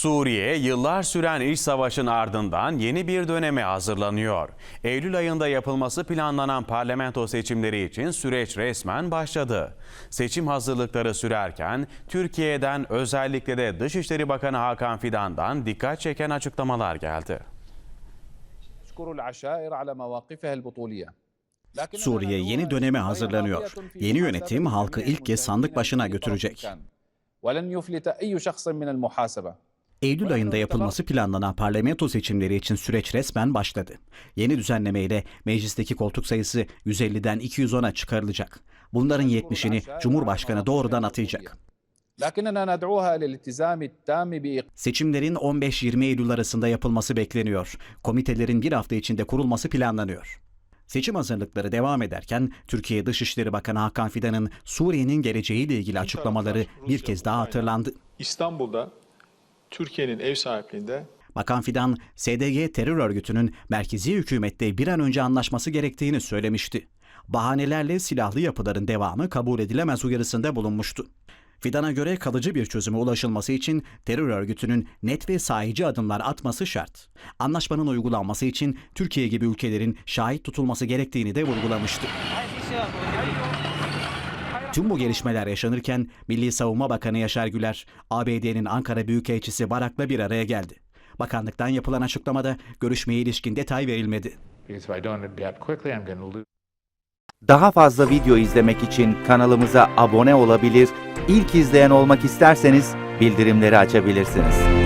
Suriye yıllar süren iç savaşın ardından yeni bir döneme hazırlanıyor. Eylül ayında yapılması planlanan parlamento seçimleri için süreç resmen başladı. Seçim hazırlıkları sürerken Türkiye'den özellikle de Dışişleri Bakanı Hakan Fidan'dan dikkat çeken açıklamalar geldi. نشكر العشائر على مواقفها البطولية. لكننا Suriye yeni ندعوها döneme إلى hazırlanıyor. راضية في Yeni محاسبة yönetim halkı جميع ilk kez sandık başına المشاركين في götürecek. طرف كان. ولن يفلت أي شخص من المحاسبة. Eylül ayında yapılması planlanan parlamento seçimleri için süreç resmen başladı. Yeni düzenlemeyle meclisteki koltuk sayısı 150'den 210'a çıkarılacak. Bunların 70'ini Cumhurbaşkanı doğrudan atayacak. Seçimlerin 15-20 Eylül arasında yapılması bekleniyor. Komitelerin bir hafta içinde kurulması planlanıyor. Seçim hazırlıkları devam ederken Türkiye Dışişleri Bakanı Hakan Fidan'ın Suriye'nin geleceğiyle ilgili açıklamaları bir kez daha hatırlandı. İstanbul'da Türkiye'nin ev sahipliğinde Bakan Fidan, SDG terör örgütünün merkezi hükümette bir an önce anlaşması gerektiğini söylemişti. Bahanelerle silahlı yapıların devamı kabul edilemez uyarısında bulunmuştu. Fidan'a göre kalıcı bir çözüme ulaşılması için terör örgütünün net ve sahici adımlar atması şart. Anlaşmanın uygulanması için Türkiye gibi ülkelerin şahit tutulması gerektiğini de vurgulamıştı. Tüm bu gelişmeler yaşanırken Milli Savunma Bakanı Yaşar Güler, ABD'nin Ankara Büyükelçisi Barak'la bir araya geldi. Bakanlıktan yapılan açıklamada görüşmeye ilişkin detay verilmedi. Daha fazla video izlemek için kanalımıza abone olabilir, ilk izleyen olmak isterseniz bildirimleri açabilirsiniz.